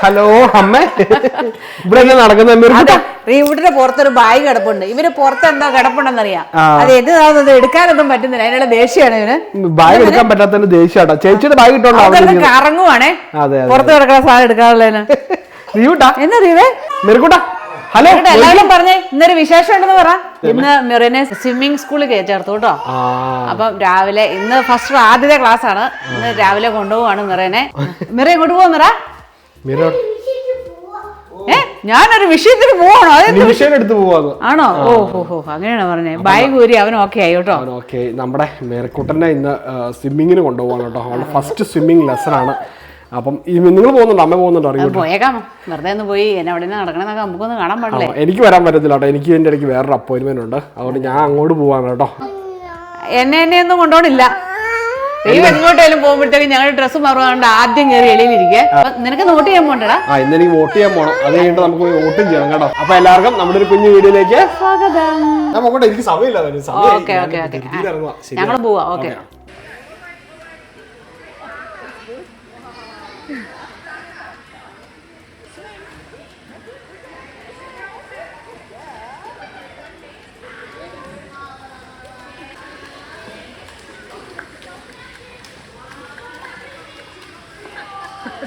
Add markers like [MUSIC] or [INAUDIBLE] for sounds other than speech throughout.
Hello അമ്മ. ഇവിടെ എന്താ നടക്കുന്ന വീട്ടിന്റെ റീവൂട്ടിന്റെ പുറത്തൊരു ബാഗ് കിടപ്പുണ്ട്. ഇവർ പുറത്ത് എന്താ കിടപ്പുണ്ടെന്നറിയാം. അത് എന്ത് എടുക്കാനൊന്നും പറ്റുന്നില്ല. അതിനുള്ള ദേഷ്യമാണ് ഇവന്. ബാഗ് എടുക്കാൻ പറ്റാത്തതിന്റെ ദേഷ്യാട്ടോ ചേച്ചിയുടെ ബാഗ് ഇട്ടോണ്ടാ കറങ്ങുവാണേ പുറത്ത് കിടക്കുന്ന സാധനം എടുക്കാനുള്ളതിന് റീവുട്ടാ എന്താ റീവേ മെറുകുട്ട ഹലോ എല്ലാവരും പറഞ്ഞേ ഇന്നൊരു വിശേഷം ഉണ്ടെന്ന് പറ. ഇന്ന് മിറിനെ സ്വിമ്മിംഗ് സ്കൂളിൽ ചേർത്തു കേട്ടോ. അപ്പം രാവിലെ ഇന്ന് ഫസ്റ്റ് ആദ്യത്തെ ക്ലാസ് ആണ്. ഇന്ന് രാവിലെ കൊണ്ടുപോവാണ് മെറിനെ. മെറി എങ്ങോട്ട് പോവാ മിറ മിറ ഏ ഞാനൊരു വിഷയത്തിന് പോവാണോ? അതെ നിമിഷം എടുത്ത് പോവാന്ന് ആണോ? ഓ ഹോ ഹോ അങ്ങനെയാണ് പറഞ്ഞേ. ബാഗ് കൂരി അവൻ ഓക്കെ ആയി കേട്ടോ. ഓക്കെ നമ്മുടെ മേരക്കുട്ടനെ ഇന്ന് സ്വിമ്മിങ്ങിന് കൊണ്ടുപോകാൻ കേട്ടോ. അവളുടെ ഫസ്റ്റ് സ്വിമ്മിങ് ലെസൺ ആണ്. അപ്പം നിങ്ങൾ പോകുന്നുണ്ടോ? അമ്മ പോകുന്നുണ്ടോ? അറിയോ പോയേക്കാമോ വെറുതെ ഒന്ന് പോയി. എന്നെ അവിടെ നിന്ന് നടക്കണമെന്നൊക്കെ നമുക്കൊന്ന് കാണാൻ പാടില്ലേ? എനിക്ക് വരാൻ പറ്റത്തില്ല കേട്ടോ. എനിക്ക് എന്റെ ഇടയ്ക്ക് വേറൊരു അപ്പോയിന്റ്മെന്റ് ഉണ്ട്. അതുകൊണ്ട് ഞാൻ അങ്ങോട്ട് പോവാണ് കേട്ടോ. എന്നെ എന്നെ ഒന്നും കൊണ്ടോണില്ല എങ്ങോട്ടേലും പോകുമ്പോഴത്തേക്ക് ഞങ്ങളുടെ ഡ്രസ്സ് മാറുകൊണ്ട് ആദ്യം കയറി എളിയിലിരിക്കുക നിനക്ക് നോട്ട് ചെയ്യാൻ പോണ്ടടാ? ആ ഇന്ന് എനിക്ക് വോട്ട് ചെയ്യാൻ പോണം. അത് കഴിഞ്ഞിട്ട് നമുക്ക് പോയി വോട്ടും ചെയ്യണം കേട്ടോ. അപ്പൊ എല്ലാവർക്കും നമ്മുടെ ഒരു കുഞ്ഞു വീഡിയോയിലേക്ക് സ്വാഗതം. നമുക്ക് എനിക്ക് സമയമില്ല. Okay okay okay. ഞങ്ങൾ പോവാ. ഓക്കെ.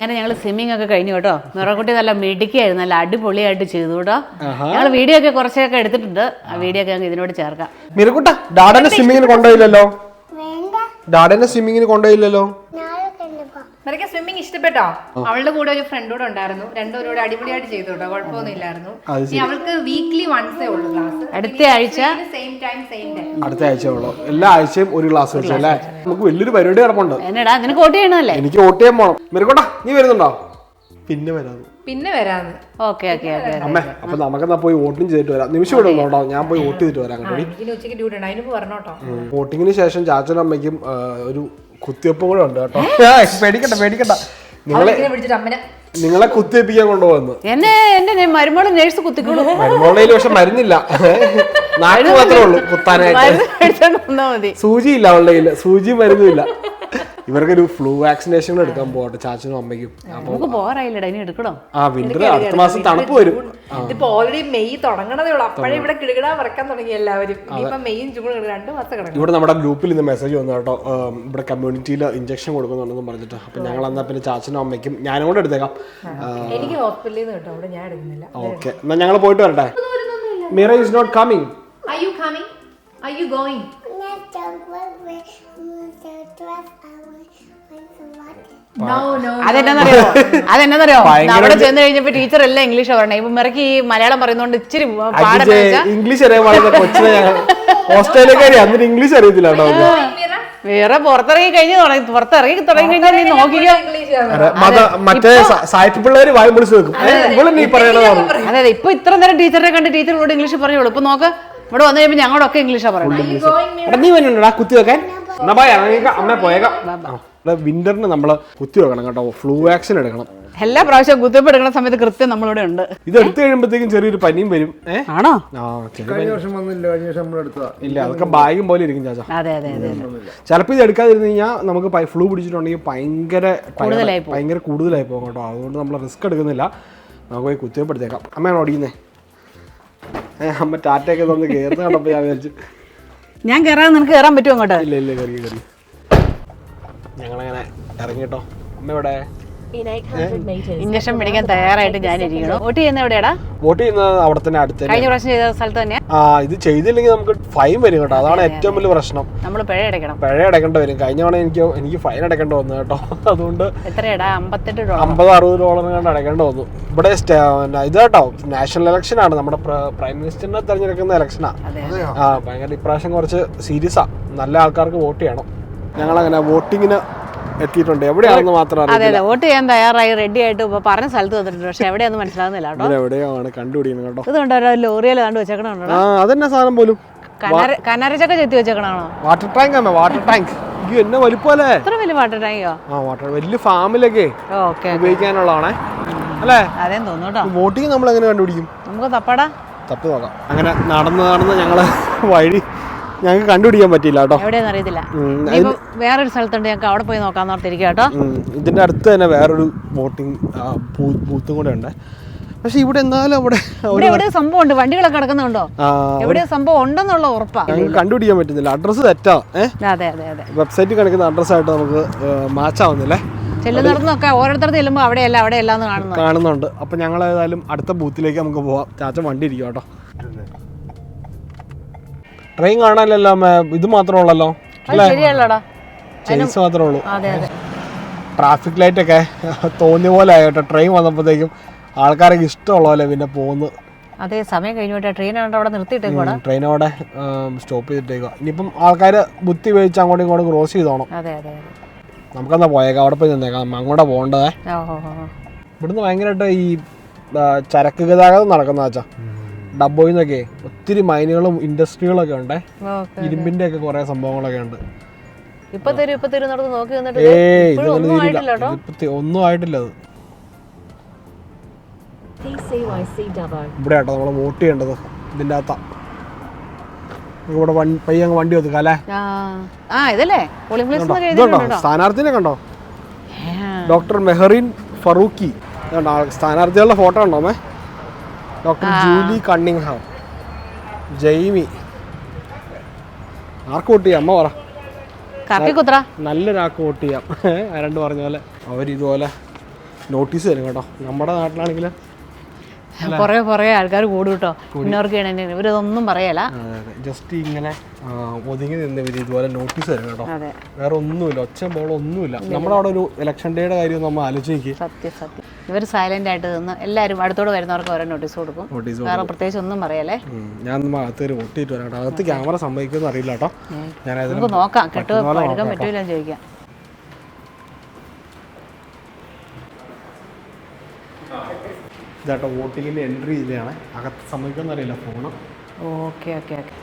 അങ്ങനെ ഞങ്ങൾ സ്വിമ്മിംഗ് ഒക്കെ കഴിഞ്ഞു കേട്ടോ. നിറക്കുട്ടി നല്ല മിടുക്കിയായിരുന്നു നല്ല അടിപൊളിയായിട്ട് ചെയ്തു കേട്ടോ. ഞങ്ങൾ വീഡിയോ ഒക്കെ കുറച്ചൊക്കെ എടുത്തിട്ടുണ്ട്. ആ വീഡിയോ ഒക്കെ ഞങ്ങൾ ഇതിനോട് ചേർക്കാം. മിരക്കുട്ട ഡാഡനെ സ്വിമ്മിങ്ങിന് കൊണ്ടുപോയില്ലല്ലോ? ഡാഡനെ സ്വിമ്മിങ്ങിന് കൊണ്ടുപോയില്ലല്ലോ? നിനക്ക് സ്വിമ്മിങ് ഇഷ്ടപ്പെട്ടോ? അവളുടെ കൂടെ ഒരു ഫ്രണ്ട് കൂടെ ഉണ്ടായിരുന്നു. രണ്ടുപേരും കൂടെ അടിപൊളിയായിട്ട് ചെയ്തു കേട്ടോ കുഴപ്പമൊന്നും ഇല്ലായിരുന്നു ഇനി അവൾക്ക് വീക്ക്ലി വൺസേ ഉള്ളൂ ക്ലാസ് അടുത്ത ആഴ്ച സെയിം ടൈം സെയിം ടൈം അടുത്ത ആഴ്ച ഉള്ളൂ. എല്ലാ ആഴ്ചയും ഒരു ക്ലാസ് വെച്ചു അല്ലേ? നമുക്ക് വലിയൊരു പരിപാടി കിടപ്പുണ്ട് എന്നടാ നിനക്ക് വോട്ട് ചെയ്യണമല്ലേ എനിക്ക് വോട്ട് ചെയ്യാൻ പോണം. മിരക്കുട്ട നീ വരുന്നുണ്ടോ? പിന്നെ വരാന്ന് പിന്നെ വരാന്ന്. ഓക്കെ ഓക്കെ ഓക്കെ അമ്മേ അപ്പൊ നമുക്കെന്നാ പോയി വോട്ടിങ് ചെയ്തിട്ട് വരാം. നിമിഷം ഇവിടെ ഉണ്ടോ? ഞാൻ പോയി വോട്ട് ചെയ്തിട്ട് വരാം കേട്ടോ ഉച്ചയ്ക്ക് ഡ്യൂട്ടി ഉണ്ട്. അതിന് പറഞ്ഞോട്ടോ വോട്ടിങ്ങിന് ശേഷം ചാച്ചനും അമ്മയ്ക്കും ഒരു കുത്തിവെപ്പും കൂടെ ഉണ്ട് കേട്ടോ. പേടിക്കണ്ട പേടിക്കണ്ട. നിങ്ങളെ നിങ്ങളെ കുത്തിവെപ്പിക്കാൻ കൊണ്ടുപോകുന്നു. എന്നെ എന്റെ മരുമോൾ നേഴ്സ് കുത്തിക്കോളൂ. മരുമോളയിൽ പക്ഷെ മരുന്നില്ല. നാട്ടിൽ മാത്രമേ ഉള്ളൂ കുത്താനായിട്ട്. സൂചിയില്ല അവളുടെ കയ്യിൽ. സൂചിയും മരുന്നുമില്ല ഇവർക്കൊരു ഫ്ലൂ വാക്സിനേഷൻ എടുക്കാൻ പോകട്ടെ ചാച്ചനും അമ്മയ്ക്കും. നമുക്ക് പോകാറായില്ലടാ ഇനി എടുക്കണോ? ആ വിന്റർ അടുത്ത മാസം തണുപ്പ് വരും. ഇതിപ്പോ ഓൾറെഡി മെയ് തുടങ്ങണതേ ഉള്ളൂ. അപ്പോഴേ ഇവിടെ കിടുകിടാ വറക്കാൻ തുടങ്ങി എല്ലാവരും. ഇനിയിപ്പോ മെയ്യും ജൂൺ രണ്ടു മാസം കിടക്കും ഇവിടെ നമ്മുടെ ഗ്രൂപ്പിൽ ഇന്ന് മെസ്സേജ് വന്നു കേട്ടോ. ഇവിടെ കമ്മ്യൂണിറ്റിയിൽ ഇഞ്ചക്ഷൻ കൊടുക്കുന്നുണ്ടെന്ന് പറഞ്ഞിട്ട്. അപ്പൊ ഞങ്ങൾ എന്നാ പിന്നെ ചാച്ചനും അമ്മയ്ക്കും ഞാനും കൂടെ എടുത്തേക്കാം. എനിക്ക് ഹോസ്പിറ്റലിൽ നിന്ന് കേട്ടോ. അവിടെ ഞാൻ എടുക്കുന്നില്ല. ഓക്കെ എന്നാ ഞങ്ങൾ പോയിട്ട് വരട്ടെ. Mira is not coming Are you coming? Are you going? No, no. അതെന്നറിയോ? അതെന്നറിയോ? അവിടെ ചെന്ന് കഴിഞ്ഞപ്പോ ടീച്ചർ എല്ലാം ഇംഗ്ലീഷ് പറഞ്ഞത് ഇപ്പൊ മിറക്ക് ഈ മലയാളം പറയുന്നോണ്ട് ഇച്ചിരി പാടെന്ന് ഇംഗ്ലീഷ് ഓസ്ട്രേലിയക്കാരി അന്നിട്ട് ഇംഗ്ലീഷ് അറിയത്തില്ല. വേറെ പുറത്തിറങ്ങി കഴിഞ്ഞ് തുടങ്ങി. പുറത്തിറങ്ങി തുടങ്ങി കഴിഞ്ഞാൽ നീ നോക്കിക്കോ. മറ്റേ സായിപ്പ് പിള്ളേര് വായി പൊളിച്ച് വെക്കും. നീ പറയണതാണ്. അതെ ഇപ്പൊ ഇത്ര നേരം ടീച്ചറെ കണ്ട് ടീച്ചർ ഇവിടെ ഇംഗ്ലീഷ് പറഞ്ഞോളൂ ഇപ്പൊ നോക്ക് ഇവിടെ വന്നു കഴിയുമ്പോ ഞങ്ങളൊക്കെ ഇംഗ്ലീഷാ പറയുന്നത്. നീ വന്നിട്ടുണ്ടോ കുത്തി വെക്കാൻ. എന്നാ പോയ അമ്മ പോയേക്കാം. ഇവിടെ വിന്ററിന് നമ്മൾ കുത്തി വെക്കണം കേട്ടോ. ഫ്ലൂ വാക്സിൻ എടുക്കണം. എല്ലാ പ്രാവശ്യവും കുത്തിവെപ്പ് എടുക്കുന്ന സമയത്ത് കൃത്യം നമ്മളിവിടെ ഉണ്ട്. ഇത് എടുത്തു കഴിയുമ്പോഴത്തേക്കും ചെറിയൊരു പനിയും വരും. ഏ? ആണോ? ആ ചെറിയ കഴിഞ്ഞ വർഷം വന്നില്ല കഴിഞ്ഞ വർഷം നമ്മൾ എടുത്തതാ. ഇല്ല അതൊക്കെ ബാഗും പോലെ ഇരിക്കും ചാച്ച. അതെ അതെ അതെ അതെ. ചിലപ്പോൾ ഇത് എടുക്കാതിരുന്ന് കഴിഞ്ഞാൽ നമുക്ക് ഫ്ലൂ പിടിച്ചിട്ടുണ്ടെങ്കിൽ ഭയങ്കര കൂടുതലായി പോകും. ഭയങ്കര കൂടുതലായി പോകും കേട്ടോ. അതുകൊണ്ട് നമ്മൾ റിസ്ക് എടുക്കുന്നില്ല. നമുക്ക് പോയി കുത്തിവെപ്പെടുത്തേക്കാം അമ്മയാണ് ഓടിക്കുന്നേ? ഏ അമ്മ ടാറ്റയൊക്കെ തന്ന് കയറുന്ന കണ്ടപ്പോൾ ഞാൻ വിചാരിച്ചു. ഞാൻ കയറാൻ നിനക്ക് കയറാൻ പറ്റുമോ അങ്ങോട്ട്? ഇല്ല ഇല്ല കറി കറി. ഞങ്ങളങ്ങനെ ഇറങ്ങി കേട്ടോ. അമ്മ ഇവിടെ ഇഞ്ചക്ഷൻ മേടിക്കാൻ തയ്യാറായിട്ട് ഞാൻ ഇരിക്കണം വോട്ട് ചെയ്യുന്ന എവിടെയാടാ? വോട്ട് ചെയ്യുന്നത് അവിടെ തന്നെ അടുത്ത് തന്നെ കഴിഞ്ഞ പ്രാവശ്യം ചെയ്ത സ്ഥലത്ത് തന്നെയാ? ആ ഇത് ചെയ്തില്ലെങ്കിൽ നമുക്ക് ഫൈൻ വരും കേട്ടോ. അതാണ് ഏറ്റവും വലിയ പ്രശ്നം. നമ്മൾ പിഴ അടയ്ക്കണം. പിഴ അടക്കേണ്ടി വരും. കഴിഞ്ഞ തവണ എനിക്ക് എനിക്ക് ഫൈൻ അടക്കേണ്ടി വന്നു കേട്ടോ. അതുകൊണ്ട് എത്രയാടാ? അമ്പത്തെട്ട് ഡോളർ അമ്പത് അറുപത് ഡോളർ കണ്ട് അടക്കേണ്ടി വന്നു. ഇവിടെ ഇത് കേട്ടോ നാഷണൽ ഇലക്ഷൻ ആണ്. നമ്മുടെ പ്ര- മിനിസ്റ്ററിനെ തെരഞ്ഞെടുക്കുന്ന ഇലക്ഷനാ ആ. ഭയങ്കര ഇപ്രാവശ്യം കുറച്ച് സീരിയസാ നല്ല ആൾക്കാർക്ക് വോട്ട് ചെയ്യണം. ഞങ്ങളങ്ങനെ വോട്ടിങ്ങിന് എത്തിയിട്ടുണ്ട്. എവിടെയാണെന്ന് മാത്രം അതെ അതെ. വോട്ട് ചെയ്യാൻ തയ്യാറായി റെഡി ആയിട്ട് ഇപ്പൊ പറഞ്ഞ സ്ഥലത്ത് വന്നിട്ടുണ്ട്. പക്ഷെ എവിടെയൊന്നും മനസ്സിലാകുന്നില്ല കേട്ടോ. ഇവിടെ എവിടെയാണ് കണ്ടുപിടിക്കുന്നത് കേട്ടോ? ഇത് കണ്ടോ ലോറിയിൽ കണ്ടു വെച്ചേക്കണോ ആ അതെന്നെ സാധനം പോലും. കനര കനരച്ചൊക്കെ ചെത്തി വെച്ചേക്കണോ വാട്ടർ ടാങ്ക് അമ്മ വാട്ടർ ടാങ്ക്. അയ്യോ എന്നെ വലിപ്പല്ലേ? എത്ര വലിയ വാട്ടർ ടാങ്കിയോ? ആ വാട്ടർ വലിയ ഫാമിലൊക്കെ ഓക്കെ ഉപയോഗിക്കാനുള്ളതാണേ. അല്ലേ? അതേന്ന് തോന്നുന്നു കേട്ടോ. വോട്ടിങ് നമ്മൾ എങ്ങനെ കണ്ടുപിടിക്കും? നമുക്ക് തപ്പടാ. തപ്പി നോക്കാം. അങ്ങനെ നടന്ന് നടന്ന് ഞങ്ങൾ വഴി ഞങ്ങൾക്ക് കണ്ടുപിടിക്കാൻ പറ്റിയില്ല കേട്ടോ. എവിടെയെന്ന് അറിയത്തില്ല. വേറൊരു സ്ഥലത്തുണ്ട് ഞങ്ങൾക്ക് അവിടെ പോയി നോക്കാൻ ഓർത്തിരിക്കുക കേട്ടോ. ഇതിന്റെ അടുത്ത് തന്നെ വേറൊരു ബോട്ടിംഗ് ബൂത്തും കൂടെ ഉണ്ട്. പക്ഷെ ഇവിടെ എന്നാലും അവിടെ ഇവിടെ സംഭവം ഉണ്ട് വണ്ടികളൊക്കെ കിടക്കുന്നുണ്ടോ എവിടെ സംഭവം ഉണ്ടെന്നുള്ള ഉറപ്പാണ് ഞങ്ങൾക്ക് കണ്ടുപിടിക്കാൻ പറ്റുന്നില്ല. അഡ്രസ്സ് തെറ്റാ അതെ അതെ അതെ. വെബ്സൈറ്റിൽ കാണിക്കുന്ന അഡ്രസ്സായിട്ട് നമുക്ക് മാച്ച് ആവുന്നില്ലേ ചെല്ലുന്നിടത്തുനിന്നൊക്കെ ഓരോരുത്തർക്ക് ചെല്ലുമ്പോൾ അവിടെയല്ല അവിടെയല്ല എന്ന് കാണുന്നുണ്ട്. അപ്പൊ ഞങ്ങൾ ഏതായാലും അടുത്ത ബൂത്തിലേക്ക് നമുക്ക് പോവാം. ചാച്ച വണ്ടി ഇരിക്കും കേട്ടോ. ട്രെയിൻ കാണാനല്ലോ ഇത് മാത്രമേ ഉള്ളല്ലോ അത് ശരിയല്ലടാ. ചേസ് മാത്രമേ ഉള്ളൂ അതെ അതെ. ട്രാഫിക് ലൈറ്റ് ഒക്കെ തോന്നിയ പോലെ ആയിട്ടോ ട്രെയിൻ വന്നപ്പോഴത്തേക്കും ആൾക്കാരൊക്കെ ഇഷ്ടമുള്ള പോലെ പിന്നെ പോകുന്നു അതെ സമയം കഴിഞ്ഞു ട്രെയിൻ അവിടെ നിർത്തിയിട്ടേക്കോടാ ട്രെയിൻ അവിടെ. സ്റ്റോപ്പ് ചെയ്തിട്ടേക്കുക ഇനിയിപ്പം ആൾക്കാർ ബുദ്ധി ഉപയോഗിച്ച് അങ്ങോട്ട് ഇങ്ങോട്ട് ക്രോസ് ചെയ്തോണം. അതെ അതെ നമുക്കെന്നാ പോയേക്കാം അവിടെ പോയി നിന്നേക്കാം അങ്ങോട്ട് പോകേണ്ടതേ. ഇവിടുന്ന് ഭയങ്കരമായിട്ട് ഈ ചരക്ക് ഗതാഗതം നടക്കുന്ന വെച്ചാ ഡബോയിൽ നിന്നൊക്കെ ഒത്തിരി മൈനുകളും ഇൻഡസ്ട്രികളൊക്കെ ഉണ്ട്. ഇരുമ്പിന്റെ ഒക്കെ കുറെ സംഭവങ്ങളൊക്കെ ഉണ്ട്. ഒന്നും ആയിട്ടില്ല അത്. ഇവിടെ കേട്ടോ നമ്മൾ വോട്ട് ചെയ്യേണ്ടത്. ഇതിന്റെ അകത്താ. ഇവിടെ പയ്യങ്ങ് വണ്ടി ഒതുക്കാം അല്ലേ? സ്ഥാനാർത്ഥിനെ കണ്ടോ? ഡോക്ടർ മെഹറിൻ ഫറൂഖി. സ്ഥാനാർത്ഥികളുടെ ഫോട്ടോ ഉണ്ടോ മേ ഡോക്ടർ ജൂലി കണ്ണിങ്ഹാം ജൈമി ആർക്ക് വോട്ട് ചെയ്യാം? അമ്മ പറ. നല്ലൊരാൾക്ക് വോട്ട് ചെയ്യാം. ആരണ്ട് പറഞ്ഞ പോലെ. അവർ ഇതുപോലെ നോട്ടീസ് തരും കേട്ടോ. നമ്മുടെ നാട്ടിലാണെങ്കിൽ പുറകെ പുറകെ ആൾക്കാർ കൂടും കേട്ടോ. ഇന്നവർക്ക് ചെയ്യണേ ഇവരിതൊന്നും പറയല. ജസ്റ്റ് ഇങ്ങനെ ഒതുങ്ങി നിന്ന് ഇവർ ഇതുപോലെ നോട്ടീസ് തരും കേട്ടോ. വേറെ ഒന്നുമില്ല. ഒച്ച ബോളൊന്നുമില്ല നമ്മുടെ അവിടെ ഒരു ഇലക്ഷൻ ഡേയുടെ കാര്യം നമ്മൾ ആലോചിക്കുക ഇവർ സൈലന്റ് ആയിട്ട് നിന്ന് എല്ലാവരും അടുത്തോട് വരുന്നവർക്ക് ഓരോ നോട്ടീസ് കൊടുക്കും. വേറെ പ്രത്യേകിച്ച് ഒന്നും പറയല്ലേ? ഞാൻ ഒന്ന് അകത്ത് കയറി വോട്ട് വരാം അകത്ത് ക്യാമറ സംഭവിക്കുമെന്ന് അറിയില്ല കേട്ടോ. ഞാൻ നമുക്ക് നോക്കാം. കേട്ടോ പറ്റുന്ന പോലെ എടുക്കാൻ നോക്കാം പറ്റൂല ചോദിക്കാം. ഇതാട്ടോ വോട്ടിങ്ങിന്റെ എൻട്രി ഇതിലാണ് അകത്ത് സംഭവിക്കുമെന്ന് അറിയില്ല ഫോണ് ഓക്കെ ഓക്കെ ഓക്കെ.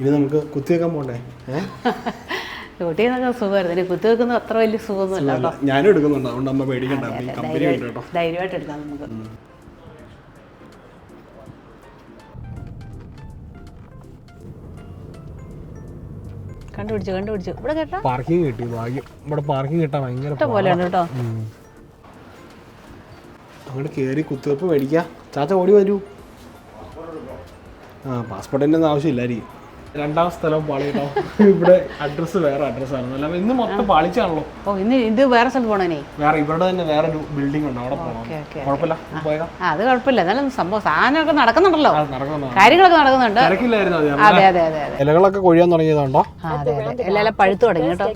ഇനി നമുക്ക് കുത്തിവെക്കാൻ പോണ്ടേ? ഏഹ് [LAUGHS] ഡ്യൂട്ടി എന്നൊക്കെ സുഖമായിരുന്നു. ഇനി കുത്തിവെക്കുന്നത് അത്ര വലിയ സുഖമൊന്നുമില്ല കേട്ടോ. ഞാനും എടുക്കുന്നുണ്ട്. അതുകൊണ്ട് അമ്മ പേടിക്കണ്ട. ഈ കമ്പനി ഉണ്ട് കേട്ടോ ധൈര്യമായിട്ട് എടുക്കാം നമുക്ക്. കണ്ടുപിടിച്ചു കണ്ടുപിടിച്ചു. ഇവിടെ കേട്ടോ. പാർക്കിംഗ് കിട്ടി. ഭാഗ്യം. ഇവിടെ പാർക്കിംഗ് കിട്ടാൻ ഭയങ്കര പോലെയാണ് കേട്ടോ. അങ്ങോട്ട് കയറി കുത്തിവെപ്പ് മേടിക്കാം. ചാച്ച ഓടി വരൂ. ആ പാസ്പോർട്ടിന്റെ ഒന്നും ആവശ്യമില്ലായിരിക്കും. രണ്ടാം സ്ഥലം പാളിയിട്ടോ? ഇവിടെ അഡ്രസ് വേറെ അഡ്രസ് ആണ് ഇന്ന് മൊത്തം പാളിച്ചാണല്ലോ. ഓ ഇന്ന് ഇത് വേറെ സ്ഥലത്ത് പോണേ വേറെ ഇവിടെ തന്നെ വേറെ ഒരു ബിൽഡിംഗ് ഉണ്ട് അവിടെ പോകണം കുഴപ്പമില്ല അത് കുഴപ്പമില്ല. എന്നാലും സംഭവം സാധനമൊക്കെ നടക്കുന്നുണ്ടല്ലോ. കാര്യങ്ങളൊക്കെ നടക്കുന്നുണ്ട്. അതെ അതെ അതെ അതെ ഇലകളൊക്കെ കൊഴിയാൻ തുടങ്ങിയതുണ്ടോ അതെ അതെ പഴുത്തു തുടങ്ങി കേട്ടോ.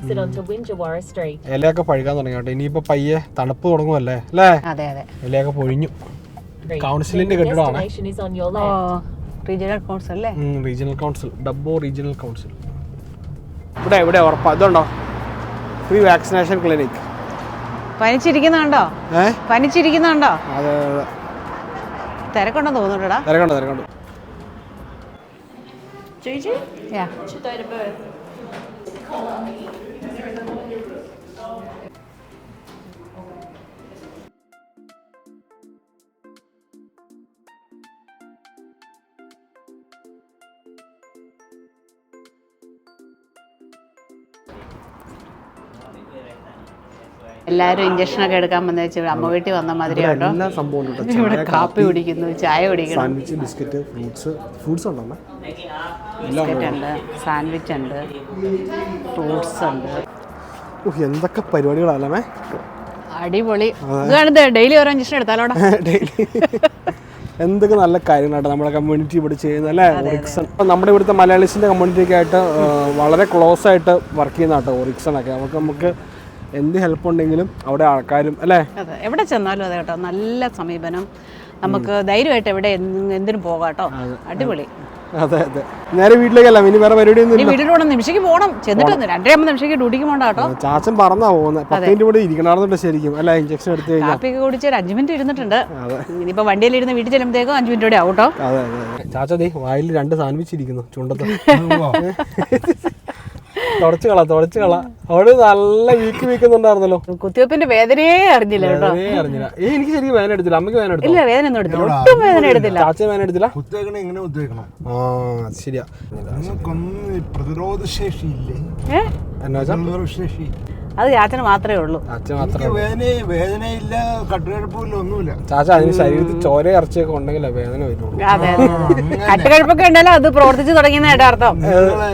ഇലയൊക്കെ പഴുക്കാൻ തുടങ്ങി കേട്ടോ. ഇനിയിപ്പോ പയ്യെ തണുപ്പ് തുടങ്ങുമല്ലേ? അല്ലേ? അതെ അതെ. ഇലയൊക്കെ പൊഴിഞ്ഞു. കൗൺസിലിന്റെ കെട്ടിടമാണ്. റീജിയണൽ കൗൺസിൽ അല്ലേ? Regional council Dubbo regional council ഇവിടെ ഇവിടെ ഉറപ്പാ. ഇതുണ്ടോ? ഫ്രീ വാക്സിനേഷൻ ക്ലിനിക് പനിച്ചിരിക്കുന്നുണ്ടോ? ഏ? പനിച്ചിരിക്കുന്നുണ്ടോ? തിരക്കുണ്ടെന്ന് തോന്നുന്നുണ്ടോടാ? തിരക്കണ്ട് തിരക്കണ്ട്. Yeah. എല്ലാരും ഇഞ്ചക്ഷൻ ഒക്കെ എടുക്കാൻ വന്ന വെച്ചാൽ അമ്മ വീട്ടിൽ വന്ന മാതിരി കേട്ടോ എല്ലാ സംഭവം. ഇവിടെ കാപ്പി കുടിക്കുന്നു ചായ കുടിക്കുന്നു. സാൻഡ്വിച്ച് ബിസ്ക്കറ്റ് ഫ്രൂട്ട്സ് ഫ്രൂട്ട്സ് ഉണ്ടോ? ബിസ്ക്കറ്റ് ഉണ്ട് സാൻഡ്വിച്ച് ഉണ്ട് ഫ്രൂട്ട്സ് ഉണ്ട്. എന്തൊക്കെ പരിപാടികളല്ലേ അടിപൊളി. ഡെയിലി ഓരോ ഇഞ്ചക്ഷൻ എടുത്താലോടാ. [LAUGHS] ഡെയിലി എന്തൊക്കെ നല്ല കാര്യങ്ങളായിട്ട് നമ്മുടെ കമ്മ്യൂണിറ്റി ഇവിടെ ചെയ്യുന്നത് അല്ലേ? ഒറിക്സൺ നമ്മുടെ ഇവിടുത്തെ മലയാളീസിന്റെ കമ്മ്യൂണിറ്റിയൊക്കെ ആയിട്ട് വളരെ ക്ലോസ് ആയിട്ട് വർക്ക് ചെയ്യുന്ന കേട്ടോ ഒറിക്സൺ ഒക്കെ. നമുക്ക് നമുക്ക് എന്ത് ഹെൽപ്പ് ഉണ്ടെങ്കിലും അവിടെ ആൾക്കാരും അല്ലേ? എവിടെ ചെന്നാലും അതെ കേട്ടോ. നല്ല സമീപനം. നമുക്ക് ധൈര്യമായിട്ട് എവിടെ എന്തിനും പോകാം കേട്ടോ. അടിപൊളി. അതെ അതെ. നേരെ വീട്ടിലേക്കല്ല ഇനി വേറെ പരിപാടിയൊന്നും വീട്ടിലൂടെ നിമിഷയ്ക്ക് പോകണം ചെന്നിട്ട് രണ്ടരയാകുമ്പോൾ നിമിഷയ്ക്ക് ഡ്യൂട്ടിക്ക് പോകണ്ട കേട്ടോ. ചാച്ചൻ പറന്നാ പോകുന്നത് പത്ത് മിനിറ്റ് ഇവിടെ ഇരിക്കണമായിരുന്നുണ്ട് ശരിക്കും. അല്ല ഇഞ്ചക്ഷൻ എടുത്ത് കഴിഞ്ഞാൽ കാപ്പിയൊക്കെ കുടിച്ച് ഒരു അഞ്ച് മിനിറ്റ് ഇരുന്നിട്ടുണ്ട്. ഇനിയിപ്പോ വണ്ടിയിൽ ഇരുന്ന് വീട്ടിൽ ചെല്ലുമ്പോഴത്തേക്കും അഞ്ച് മിനിറ്റ് കൂടെ ആവും കേട്ടോ. അതെ അതെ ദേ വായിൽ രണ്ട് സാൻഡ്വിച്ച് ഇരിക്കുന്നു ചുണ്ടത്ത്. [LAUGHS] [LAUGHS] തുടച്ചു കള തുടച്ചു കള. അവൾ നല്ല വീക്ക് വീക്കുന്നുണ്ടായിരുന്നല്ലോ. കുത്തിവെപ്പിന്റെ വേദനയെ അറിഞ്ഞില്ല കേട്ടോ. അറിഞ്ഞില്ല. ഏ എനിക്ക് ശരിക്കും വേദന എടുത്തില്ല. അമ്മയ്ക്ക് വേദന എടുത്തില്ല വേദന ഒന്നും എടുത്തില്ല. ഒട്ടും വേദന എടുത്തില്ല. ചാച്ച വേദന എടുത്തില്ല? കുത്തേക്കണ എങ്ങനെ കുത്തേക്കണം ആ ശരിയാ. നിങ്ങൾക്കൊന്നും പ്രതിരോധ ശേഷി ഇല്ലേ എന്നാ പ്രതിരോധ ശേഷി അത് ചാച്ചന് മാത്രമേ ഉള്ളൂ. വേദനയില്ല കട്ടുകഴപ്പില്ല ഒന്നുമില്ല ചാച്ച അതിന് ശരീരത്തിൽ ചോര ഇറച്ചിയൊക്കെ ഉണ്ടെങ്കിലേ വേദന വരുള്ളൂ. അതെ കട്ടുകഴുപ്പൊക്കെ ഉണ്ടല്ലോ അത് പ്രവർത്തിച്ചു തുടങ്ങിയെന്ന് കേട്ടോ അർത്ഥം.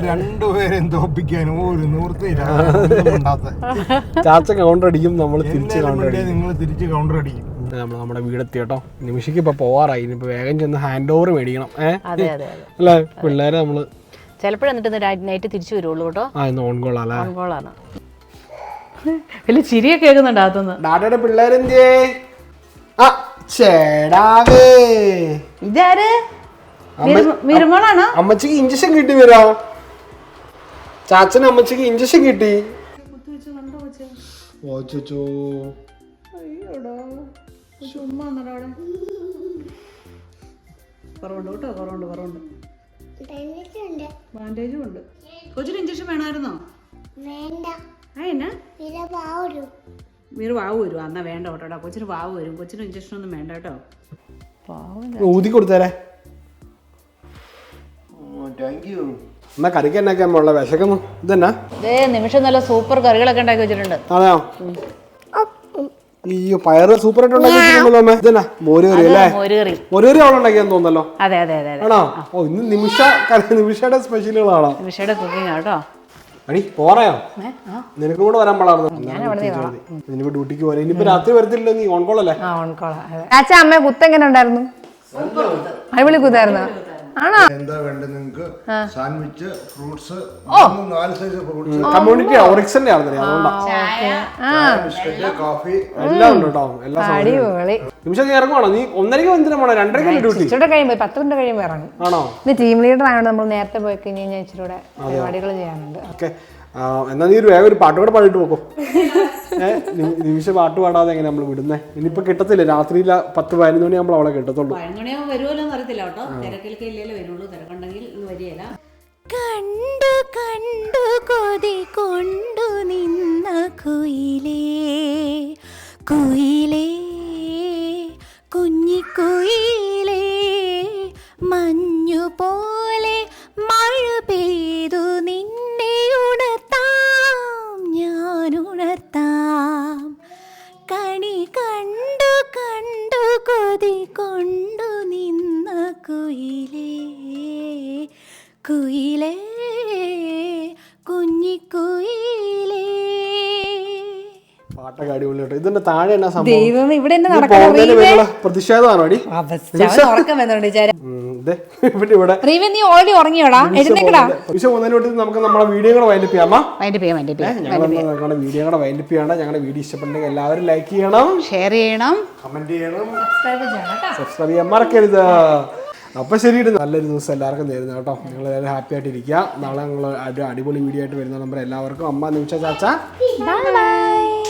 രണ്ടുപേരെയും തോപ്പിക്കാനും ഒരു നിവൃത്തിയില്ല ചാച്ച കൗണ്ടർ അടിക്കും നമ്മൾ തിരിച്ച് കൗണ്ടർ അടിക്കും. നിങ്ങൾ തിരിച്ച് കൗണ്ടർ അടിക്കും. നമ്മൾ നമ്മുടെ വീടെത്തി കേട്ടോ നിമിഷയ്ക്ക് ഇപ്പൊ പോവാറായി ഇനിയിപ്പോ വേഗം ചെന്ന് ഹാൻഡ് ഓവർ മേടിക്കണം. ഏ? അതെ അതെ അതെ. അല്ലേ? പിള്ളേരെ നമ്മൾ ചിലപ്പോഴെന്നിട്ട് നൈറ്റ് തിരിച്ചു വരുള്ളൂ കേട്ടോ. ആ ഇന്ന് ഓൺ ഗോൾ അല്ലേ ഗോളാണ് വലിയ ചിരിയൊക്കെ കേൾക്കുന്നുണ്ട് അകത്തുനിന്ന്. ഡാഡയുടെ പിള്ളേരെന്തേ ആ ചേടാവേ. ഇതാര്? വിരുമോളാണോ അമ്മച്ചിക്ക് ഇഞ്ചക്ഷൻ കിട്ടി വരാ? ചാച്ചന് അമ്മച്ചിക്ക് ഇഞ്ചക്ഷൻ കിട്ടി. ഓച്ചോ കുറവുണ്ട് കേട്ടോ കുറവുണ്ട് കുറവുണ്ട്. ബാൻഡേജും ഉണ്ട്. കൊച്ചിന് ഇഞ്ചക്ഷൻ വേണമായിരുന്നോ? വേണ്ട. എന്നാ വീട് വാവ് വരും എന്നാ വേണ്ട കേട്ടോ. കൊച്ചിന് വാവ് വരും. കൊച്ചിന് ഇഞ്ചക്ഷൻ ഒന്നും വേണ്ട കേട്ടോ. ഊതി കൊടുത്തേരെ. എന്നാ കറിക്ക് എന്നൊക്കെ ഉള്ള? വിശക്കുന്നു. ഇതെന്നാ? ഇതേ നിമിഷം നല്ല സൂപ്പർ കറികളൊക്കെ ഉണ്ടാക്കി വെച്ചിട്ടുണ്ട്. അതെയോ? അയ്യോ പയറ് സൂപ്പർ ആയിട്ട് ഉണ്ടാക്കിയിട്ടുണ്ടല്ലോ അമ്മേ. ഇതെന്നാ? മോര് കറി അല്ലേ? മോര് കറി അവൾ ഉണ്ടാക്കിയെന്ന് തോന്നല്ലോ അതെ അതെ അതെ ആണോ? ഓ ഇന്ന് നിമിഷ കറി- നിമിഷയുടെ സ്പെഷ്യലുകളാണോ നിമിഷയുടെ കുക്കിംഗ് ആട്ടോ അടി പോറയോ? നിനക്കും കൂടെ വരാൻ പാടായിരുന്നു ഇനിയിപ്പോ ഡ്യൂട്ടിക്ക് പോലെ ഇനിയിപ്പോ രാത്രി വരത്തില്ല നീ ഓൺ കോൾ അല്ലേ? ചാച്ച അമ്മ കുത്തെങ്ങനെ ഉണ്ടായിരുന്നു? അടിപൊളി കുത്തായിരുന്നു ആണോ? എന്താ വേണ്ടത് നിങ്ങൾക്ക്? സാൻഡ്വിച്ച് ഫ്രൂട്ട്സ് നാല് സൈസ് ഫ്രൂട്ട്സ് കമ്മ്യൂണിറ്റി കോഫി. എല്ലാം ഉണ്ട് കേട്ടോ. എല്ലാ അടിപൊളി. നിമിഷം ഇറങ്ങുവാണോ? നീ ഒന്നരക്ക് വന്നിട്ടാണോ രണ്ടരക്ക് ഡ്യൂട്ടി? ഇച്ചിരി കഴിയുമ്പോ പത്ത് മിനിറ്റ് കഴിയുമ്പോ ഇറങ്ങും. ആണോ? ഇന്ന് ടീം ലീഡർ ആണ് നമ്മൾ നേരത്തെ പോയി കഴിഞ്ഞ് കഴിഞ്ഞാൽ ഇച്ചിരി കൂടെ പരിപാടികൾ ചെയ്യാനുണ്ട്. ഓക്കെ. എന്നാ നീ ഒരു വേഗം ഒരു പാട്ട് കൂടെ പാടിട്ട് പോക്കോ. ഏഹ് നിമിഷം പാട്ട് പാടാതെ എങ്ങനെ നമ്മൾ വിടുന്നേ? ഇനിയിപ്പോ കിട്ടത്തില്ല. രാത്രിയിൽ പത്ത് പതിനൊന്ന് മണി നമ്മൾ അവളെ കിട്ടത്തുള്ളൂ. പഴങ്ങണിയോ വരുമല്ലോ എന്ന് അറിയത്തില്ല കേട്ടോ. തിരക്കിലൊക്കെ ഇല്ലല്ലോ വരുള്ളൂ. തിരക്കുണ്ടെങ്കിൽ വരികയില്ല. കണ്ടു കണ്ടു കൊതി കൊണ്ടു നിന്ന കുയിലേ. കുയിലേ കുഞ്ഞിക്കുയിലേ മഞ്ഞു പോലെ പാട്ടൊക്കെ അടിപൊളിയായിട്ട് ഇതിന്റെ താഴെ എന്നാ സംഭവം? ഇവിടെ പ്രതിഷേധമാണോ അടി നീ ഓൾറെഡി ഉറങ്ങിയോടാ? എഴുന്നേക്കടാ നിമിഷ പോകുന്നതിന് നമുക്ക് നമ്മുടെ വീഡിയോ കൂടെ വൈൻഡപ്പ് ചെയ്യാമോ അതിന്റെ ചെയ്യാം ഞങ്ങൾ ഞങ്ങളുടെ വീഡിയോ കൂടെ വൈൻഡപ്പ് ചെയ്യണം ഞങ്ങളുടെ വീഡിയോ ഇഷ്ടപ്പെട്ടെങ്കിൽ എല്ലാവരും ലൈക്ക് ചെയ്യണം. ഷെയർ ചെയ്യണം. കമന്റ് ചെയ്യണം. സബ്സ്ക്രൈബ് ചെയ്യാൻ മറക്കരുത്. അപ്പൊ ശരിയിട്ട് നല്ലൊരു ദിവസം എല്ലാവർക്കും നേരുന്നു കേട്ടോ. നിങ്ങൾ എല്ലാവരും ഹാപ്പി ആയിട്ട് ഇരിക്കുക നാളെ ഞങ്ങൾ ഒരു അടിപൊളി വീഡിയോ ആയിട്ട് വരുന്ന നമ്പർ എല്ലാവർക്കും. അമ്മ നിമിഷ ചാച്ച. ബൈ